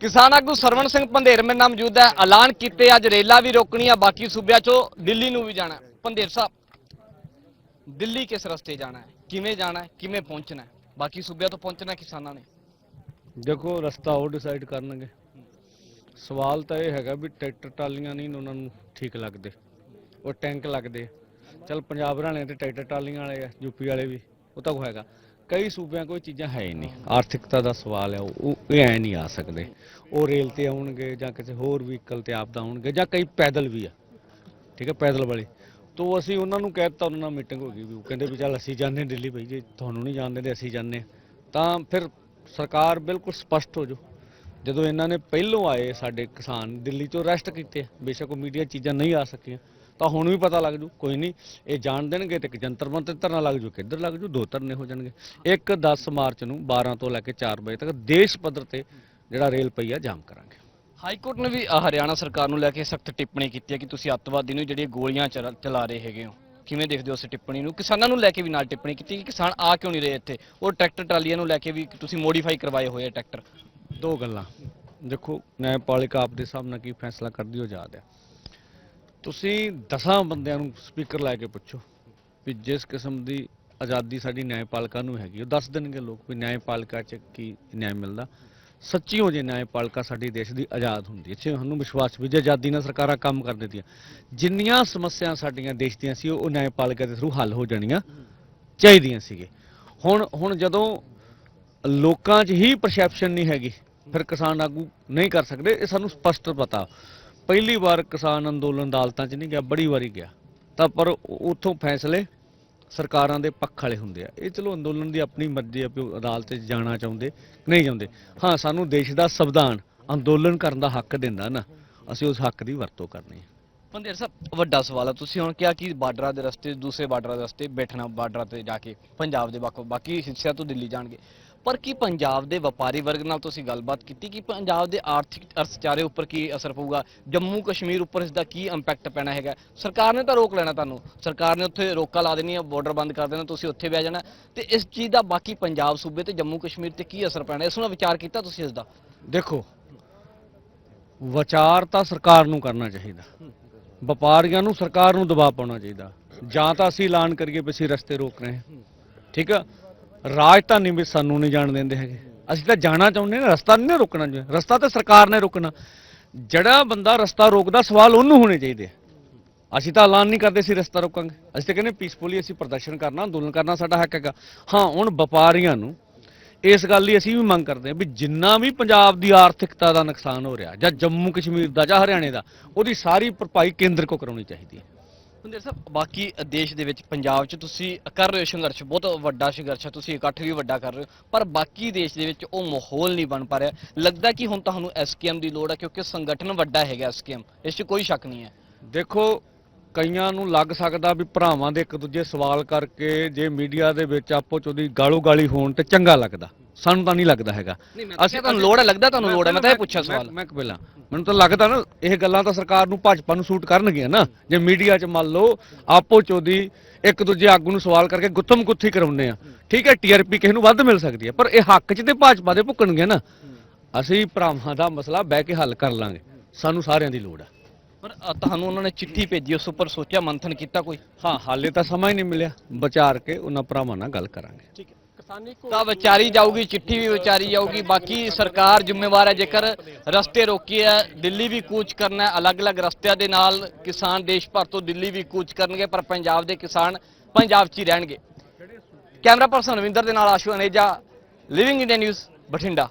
ਕਿਸਾਨ ਆਗੂ ਸਰਵਣ ਸਿੰਘ ਪੰਧੇਰ ਮੇਰੇ ਨਾਲ ਮੌਜੂਦ ਹੈ। ਐਲਾਨ ਕੀਤੇ ਅੱਜ ਰੇਲਾਂ ਵੀ ਰੋਕਣੀਆਂ, ਬਾਕੀ ਸੂਬਿਆਂ ਚੋਂ ਦਿੱਲੀ ਨੂੰ ਵੀ ਜਾਣਾ ਪੰਧੇਰ ਸਾਹਿਬ, ਦਿੱਲੀ ਕਿਸ ਰਸਤੇ ਜਾਣਾ ਹੈ? ਕਿਵੇਂ ਜਾਣਾ ਹੈ? ਕਿਵੇਂ ਪਹੁੰਚਣਾ ਹੈ? ਬਾਕੀ ਸੂਬਿਆਂ ਤੋਂ ਪਹੁੰਚਣਾ ਕਿਸਾਨਾਂ ਨੇ। ਦੇਖੋ, ਰਸਤਾ ਉਹ ਡਿਸਾਈਡ ਕਰਨਗੇ। ਸਵਾਲ ਤਾਂ ਇਹ ਹੈਗਾ ਵੀ ਟਰੈਕਟਰ ਟਾਲੀਆਂ ਨਹੀਂ ਉਹਨਾਂ ਨੂੰ ਠੀਕ ਲੱਗਦੇ। ਉਹ ਟੈਂਕ ਲੱਗਦੇ। ਚਲ ਪੰਜਾਬ ਹਰਿਆਣੇ ਤੇ ਟਰੈਕਟਰ ਟਾਲੀਆਂ ਵਾਲੇ ਆ ਯੂਪੀ ਵਾਲੇ ਵੀ, ਉਹ ਤਾਂ ਕੋ ਹੈਗਾ। ਕਈ ਸੂਬਿਆਂ ਕੋਈ ਚੀਜ਼ਾਂ ਹੈ ਹੀ ਨਹੀਂ। ਆਰਥਿਕਤਾ ਦਾ ਸਵਾਲ ਹੈ ਉਹ ਉਹ ਇਹ ਐ ਨਹੀਂ ਆ ਸਕਦੇ। ਉਹ ਰੇਲ ਤੇ ਆਉਣਗੇ ਜਾਂ ਕਿਸੇ ਹੋਰ ਵਹੀਕਲ ਤੇ ਆਪਦਾ ਆਉਣਗੇ ਜਾਂ ਕਈ ਪੈਦਲ ਵੀ ਆ। ਠੀਕ ਹੈ ਪੈਦਲ ਵਾਲੇ। ਤੋਂ ਅਸੀਂ ਉਹਨਾਂ ਨੂੰ ਕਹਿ ਦਿੱਤਾ ਉਹਨਾਂ ਨਾਲ ਮੀਟਿੰਗ ਹੋ ਗਈ ਵੀ ਉਹ ਕਹਿੰਦੇ ਵੀ ਚੱਲ ਅਸੀਂ ਜਾਂਦੇ ਹਾਂ ਦਿੱਲੀ ਭਾਈ ਜੇ ਤੁਹਾਨੂੰ ਨਹੀਂ ਜਾਣਦੇ ਤੇ ਅਸੀਂ ਜਾਂਦੇ ਹਾਂ। ਤਾਂ ਫਿਰ ਸਰਕਾਰ ਬਿਲਕੁਲ ਸਪਸ਼ਟ ਹੋ ਜੋ ਜਦੋਂ ਇਹਨਾਂ ਨੇ ਪਹਿਲੋਂ ਆਏ ਸਾਡੇ ਕਿਸਾਨ ਦਿੱਲੀ ਤੋਂ ਅਰੈਸਟ ਕੀਤੇ ਆ, ਬੇਸ਼ੱਕ ਉਹ ਮੀਡੀਆ ਚੀਜ਼ਾਂ ਨਹੀਂ ਆ ਸਕੀਆਂ। ਤਾਂ ਹੁਣ ਵੀ ਪਤਾ ਲੱਗ ਜੂ ਕੋਈ ਨਹੀਂ ਇਹ ਜਾਣ ਦੇਣਗੇ ਤੇ ਇੱਕ ਜੰਤਰ ਮੰਤਰ ਧਰਨਾ ਲੱਗ ਜੂ ਕਿੱਧਰ ਲੱਗ ਜੂ ਦੋ ਧਰਨੇ ਹੋ ਜਾਣਗੇ। ਇੱਕ 10 ਮਾਰਚ ਨੂੰ 12 ਤੋਂ ਲੈ ਕੇ 4 ਵਜੇ ਤੱਕ ਦੇਸ਼ ਪੱਧਰ ਤੇ ਜਿਹੜਾ ਰੇਲ ਪਈਆ ਜਾਮ ਕਰਾਂਗੇ। ਹਾਈ ਕੋਰਟ ਨੇ ਵੀ ਹਰਿਆਣਾ ਸਰਕਾਰ ਨੂੰ ਲੈ ਕੇ ਸਖਤ ਟਿੱਪਣੀ ਕੀਤੀ ਹੈ ਕਿ ਤੁਸੀਂ ਅੱਤਵਾਦੀ ਨੂੰ ਜਿਹੜੀਆਂ ਗੋਲੀਆਂ ਚਲਾ ਰਹੇ ਹੈਗੇ ਹੋ ਕਿਵੇਂ ਦੇਖਦੇ ਹੋ ਉਸ ਟਿੱਪਣੀ ਨੂੰ? ਕਿਸਾਨਾਂ ਨੂੰ ਲੈ ਕੇ ਵੀ ਨਾਲ ਟਿੱਪਣੀ ਕੀਤੀ ਕਿ ਕਿਸਾਨ ਆ ਕਿਉਂ ਨਹੀਂ ਰਹੇ ਇੱਥੇ? ਉਹ ਟਰੈਕਟਰ ਟਰਾਲੀਆਂ ਨੂੰ ਲੈ ਕੇ ਵੀ ਤੁਸੀਂ ਮੋਡੀਫਾਈ ਕਰਵਾਏ ਹੋਏ ਆ ਟਰੈਕਟਰ। ਦੋ ਗੱਲਾਂ। ਦੇਖੋ ਨਿਆਂਪਾਲਿਕਾ ਆਪਦੇ ਨਾਲ ਕੀ ਫੈਸਲਾ ਕਰਦੀ ਉਹ ਯਾਦ ਹੈ। ਤੁਸੀਂ ਦਸਾਂ ਬੰਦਿਆਂ ਨੂੰ ਸਪੀਕਰ ਲੈ ਕੇ ਪੁੱਛੋ ਵੀ ਜਿਸ ਕਿਸਮ ਦੀ ਆਜ਼ਾਦੀ ਸਾਡੀ ਨਿਆਂਪਾਲਿਕਾ ਨੂੰ ਹੈਗੀ, ਉਹ ਦੱਸ ਦੇਣਗੇ ਲੋਕ ਵੀ ਨਿਆਂਪਾਲਿਕਾ 'ਚ ਕੀ ਨਿਆਂ ਮਿਲਦਾ। ਸੱਚੀ ਹੋ ਜੇ ਨਿਆਂਪਾਲਿਕਾ ਸਾਡੀ ਦੇਸ਼ ਦੀ ਆਜ਼ਾਦ ਹੁੰਦੀ ਇੱਥੇ ਸਾਨੂੰ ਵਿਸ਼ਵਾਸ ਵੀ ਜੇ ਆਜ਼ਾਦੀ ਨਾਲ ਸਰਕਾਰਾਂ ਕੰਮ ਕਰ ਦਿੱਤੀਆਂ, ਜਿੰਨੀਆਂ ਸਮੱਸਿਆ ਸਾਡੀਆਂ ਦੇਸ਼ ਦੀਆਂ ਸੀ, ਉਹ ਨਿਆਂਪਾਲਿਕਾ ਦੇ ਥਰੂ ਹੱਲ ਹੋ ਜਾਣੀਆਂ ਚਾਹੀਦੀਆਂ ਸੀਗੇ। ਹੁਣ ਹੁਣ ਜਦੋਂ ਲੋਕਾਂ 'ਚ ਹੀ ਪਰਸੈਪਸ਼ਨ ਨਹੀਂ ਹੈਗੀ, ਫਿਰ ਕਿਸਾਨ ਆਗੂ ਨਹੀਂ ਕਰ ਸਕਦੇ, ਇਹ ਸਾਨੂੰ ਸਪਸ਼ਟ ਪਤਾ। ਪਹਿਲੀ ਵਾਰ ਕਿਸਾਨ ਅੰਦੋਲਨ ਅਦਾਲਤਾਂ 'ਚ ਨਹੀਂ ਗਿਆ, ਬੜੀ ਵਾਰੀ ਗਿਆ। ਤਾਂ ਪਰ ਉੱਥੋਂ ਫੈਸਲੇ ਸਰਕਾਰਾਂ ਦੇ ਪੱਖ ਵਾਲੇ ਹੁੰਦੇ ਆ। ਇਹ ਚਲੋ ਅੰਦੋਲਨ ਦੀ ਆਪਣੀ ਮਰਜ਼ੀ ਆ ਵੀ ਅਦਾਲਤ 'ਚ ਜਾਣਾ ਚਾਹੁੰਦੇ, ਨਹੀਂ ਚਾਹੁੰਦੇ। ਹਾਂ, ਸਾਨੂੰ ਦੇਸ਼ ਦਾ ਸੰਵਿਧਾਨ ਅੰਦੋਲਨ ਕਰਨ ਦਾ ਹੱਕ ਦਿੰਦਾ ਨਾ, ਅਸੀਂ ਉਸ ਹੱਕ ਦੀ ਵਰਤੋਂ ਕਰਨੀ ਹੈ ਪੰਦੇਰ ਸਾਹਿਬ ਵੱਡਾ ਸਵਾਲ ਹੈ ਤੁਸੀਂ ਹੁਣ ਕਿਹਾ ਕਿ ਬਾਰਡਰਾਂ ਦੇ ਰਸਤੇ, ਦੂਸਰੇ ਬਾਰਡਰਾਂ ਦੇ ਰਸਤੇ ਬੈਠਣਾ, ਬਾਰਡਰਾਂ ਤੇ ਜਾ ਕੇ ਪੰਜਾਬ ਦੇ ਵੱਖ ਬਾਕੀ ਹਿੱਸਿਆਂ ਤੋਂ ਦਿੱਲੀ ਜਾਣਗੇ। ਪਰ ਕੀ ਪੰਜਾਬ ਦੇ ਵਪਾਰੀ ਵਰਗ ਨਾਲ ਤੁਸੀਂ ਗੱਲਬਾਤ ਕੀਤੀ? ਕਿ ਪੰਜਾਬ ਦੇ ਆਰਥਿਕ ਅਰਥਚਾਰੇ ਉੱਪਰ ਕੀ ਅਸਰ ਪਊਗਾ? ਜੰਮੂ ਕਸ਼ਮੀਰ ਉੱਪਰ ਇਸ ਦਾ ਕੀ ਇੰਪੈਕਟ ਪੈਣਾ ਹੈਗਾ? ਸਰਕਾਰ ਨੇ ਤਾਂ ਰੋਕ ਲੈਣਾ ਤੁਹਾਨੂੰ। ਸਰਕਾਰ ਨੇ ਉੱਥੇ ਰੋਕਾ ਲਾ ਦੇਣੀ ਹੈ ਬਾਰਡਰ ਬੰਦ ਕਰ ਦੇਣਾ, ਤੁਸੀਂ ਉੱਥੇ ਬਹਿ ਜਾਣਾ। ਤੇ ਇਸ ਚੀਜ਼ ਦਾ ਬਾਕੀ ਪੰਜਾਬ ਸੂਬੇ ਤੇ ਜੰਮੂ ਕਸ਼ਮੀਰ ਤੇ ਕੀ ਅਸਰ ਪੈਣਾ? ਇਸ ਨੂੰ ਵਿਚਾਰ ਕੀਤਾ ਤੁਸੀਂ ਇਸ ਦਾ? ਦੇਖੋ, ਵਿਚਾਰ ਤਾਂ ਸਰਕਾਰ ਨੂੰ ਕਰਨਾ ਚਾਹੀਦਾ। ਵਪਾਰੀਆਂ ਨੂੰ ਸਰਕਾਰ ਨੂੰ ਦਬਾਅ ਪਾਉਣਾ ਚਾਹੀਦਾ। ਜਾਂ ਤਾਂ ਅਸੀਂ ਐਲਾਨ ਕਰੀਏ ਵੀ ਅਸੀਂ ਰਸਤੇ ਰੋਕ ਰਹੇ ਹਾਂ। ਠੀਕ ਆ? ਰਾਜਧਾਨੀ ਵਿੱਚ ਸਾਨੂੰ ਨਹੀਂ ਜਾਣ ਦਿੰਦੇ ਹੈਗੇ। ਅਸੀਂ ਤਾਂ ਜਾਣਾ ਚਾਹੁੰਦੇ ਹਾਂ, ਰਸਤਾ ਨਹੀਂ ਨਾ ਰੋਕਣਾ ਜੀ। ਰਸਤਾ ਤਾਂ ਸਰਕਾਰ ਨੇ ਰੋਕਣਾ। ਜਿਹੜਾ ਬੰਦਾ ਰਸਤਾ ਰੋਕਦਾ, ਸਵਾਲ ਉਹਨੂੰ ਹੋਣੇ ਚਾਹੀਦੇ ਅਸੀਂ ਤਾਂ ਐਲਾਨ ਨਹੀਂ ਕਰਦੇ ਸੀ ਰਸਤਾ ਰੋਕਾਂਗੇ। ਅਸੀਂ ਤਾਂ ਕਹਿੰਦੇ ਪੀਸਫੁਲੀ ਅਸੀਂ ਪ੍ਰਦਰਸ਼ਨ ਕਰਨਾ, ਅੰਦੋਲਨ ਕਰਨਾ ਸਾਡਾ ਹੱਕ ਹੈਗਾ। ਹਾਂ, ਹੁਣ ਵਪਾਰੀਆਂ ਨੂੰ ਇਸ ਗੱਲ ਦੀ ਅਸੀਂ ਵੀ ਮੰਗ ਕਰਦੇ ਹਾਂ ਵੀ ਜਿੰਨਾ ਵੀ ਪੰਜਾਬ ਦੀ ਆਰਥਿਕਤਾ ਦਾ ਨੁਕਸਾਨ ਹੋ ਰਿਹਾ, ਜਾਂ ਜੰਮੂ ਕਸ਼ਮੀਰ ਦਾ, ਜਾਂ ਹਰਿਆਣੇ ਦਾ, ਉਹਦੀ ਸਾਰੀ ਭਰਪਾਈ ਕੇਂਦਰ ਕੋ ਕਰਾਉਣੀ ਚਾਹੀਦੀ ਹੈ। ਹੁੰਦੇ ਸਾਹਿਬ, ਬਾਕੀ ਦੇਸ਼ ਦੇ ਵਿੱਚ, ਪੰਜਾਬ 'ਚ ਤੁਸੀਂ ਕਰ ਰਹੇ ਹੋ ਸੰਘਰਸ਼, ਬਹੁਤ ਵੱਡਾ ਸੰਘਰਸ਼ ਹੈ ਤੁਸੀਂ ਇਕੱਠ ਵੀ ਵੱਡਾ ਕਰ ਰਹੇ ਹੋ, ਪਰ ਬਾਕੀ ਦੇਸ਼ ਦੇ ਵਿੱਚ ਉਹ ਮਾਹੌਲ ਨਹੀਂ ਬਣ ਪਾ ਰਿਹਾ। ਲੱਗਦਾ ਕਿ ਹੁਣ ਤੁਹਾਨੂੰ ਐਸਕੇਐਮ ਦੀ ਲੋੜ ਹੈ ਕਿਉਂਕਿ ਸੰਗਠਨ ਵੱਡਾ ਹੈਗਾ ਐਸਕੇਐਮ ਇਸ 'ਚ ਕੋਈ ਸ਼ੱਕ ਨਹੀਂ ਹੈ। ਦੇਖੋ, ਕਈਆਂ ਨੂੰ ਲੱਗ ਸਕਦਾ ਵੀ ਭਰਾਵਾਂ ਦੇ ਇੱਕ ਦੂਜੇ ਸਵਾਲ ਕਰਕੇ ਜੇ ਮੀਡੀਆ ਦੇ ਵਿੱਚ ਆਪੋ ਚ ਉਹਦੀ ਗਾਲੋ ਗਾਲੀ ਹੋਣ ਤੇ ਚੰਗਾ ਲੱਗਦਾ। ਸਾਨੂੰ ਤਾਂ ਨਹੀਂ ਲੱਗਦਾ ਹੈਗਾ। ਅਸੀਂ ਤੁਹਾਨੂੰ ਲੋੜ ਹੈ ਲੱਗਦਾ ਤੁਹਾਨੂੰ ਲੋੜ ਹੈ ਮੈਂ ਤਾਂ ਇਹ ਪੁੱਛਿਆ ਸਵਾਲ। ਮੈਂ ਪਹਿਲਾਂ। ਮੈਨੂੰ ਤਾਂ ਲੱਗਦਾ ਨਾ ਇਹ ਗੱਲਾਂ ਤਾਂ ਸਰਕਾਰ ਨੂੰ ਭਾਜਪਾ ਨੂੰ ਸੂਟ ਕਰਨਗੀਆਂ ਨਾ। ਜੇ ਮੀਡੀਆ 'ਚ ਮੰਨ ਲਓ ਆਪੋ ਚੋਦੀ ਇੱਕ ਦੂਜੇ ਆਗੂ ਨੂੰ ਸਵਾਲ ਕਰਕੇ ਗੁੱਥਮ ਗੁੱਥੀ ਕਰਾਉਂਦੇ ਆ। ਠੀਕ ਹੈ ਟੀਆਰਪੀ ਕਿਸੇ ਨੂੰ ਵੱਧ ਮਿਲ ਸਕਦੀ ਹੈ ਪਰ ਇਹ ਹੱਕ 'ਚ ਤੇ ਭਾਜਪਾ ਦੇ ਭੁੱਕਣਗੇ ਨਾ। ਅਸੀਂ ਭਰਾਵਾਂ ਦਾ ਮਸਲਾ ਬਹਿ ਕੇ ਹੱਲ ਕਰ ਲਾਂਗੇ। ਸਾਨੂੰ ਸਾਰਿਆਂ ਦੀ ਲੋੜ ਹੈ। ਪਰ ਤੁਹਾਨੂੰ ਉਹਨਾਂ ਨੇ ਚਿੱਠੀ ਭੇਜੀ ਉਸ ਉੱਪਰ ਸੋਚਿਆ ਮੰਥਨ ਕੀਤਾ ਕੋਈ? ਹਾਂ ਹਾਲੇ ਤਾਂ ਸਮਾਂ ਹੀ ਨਹੀਂ ਮਿਲਿਆ। ਵਿਚਾਰ ਕੇ ਉਹਨਾਂ ਭਰਾਵਾਂ ਨਾਲ ਗੱਲ ਕਰਾਂਗੇ। ਠੀਕ ਹੈ। ਤਾਂ ਵਿਚਾਰੀ ਜਾਊਗੀ, ਚਿੱਠੀ ਵੀ ਵਿਚਾਰੀ ਜਾਊਗੀ। ਬਾਕੀ ਸਰਕਾਰ ਜ਼ਿੰਮੇਵਾਰ ਹੈ, ਜੇਕਰ ਰਸਤੇ ਰੋਕੀ ਹੈ ਦਿੱਲੀ ਵੀ ਕੂਚ ਕਰਨਾ ਅਲੱਗ-ਅਲੱਗ ਰਸਤਿਆਂ ਦੇ ਨਾਲ ਕਿਸਾਨ ਦੇਸ਼ ਭਰ ਤੋਂ ਦਿੱਲੀ ਵੀ ਕੂਚ ਕਰਨਗੇ, ਪਰ ਪੰਜਾਬ ਦੇ ਕਿਸਾਨ ਪੰਜਾਬ 'ਚ ਹੀ ਰਹਿਣਗੇ। ਕੈਮਰਾ ਪਰਸਨ ਰਵਿੰਦਰ ਦੇ ਨਾਲ Ashu Aneja living India news Bathinda.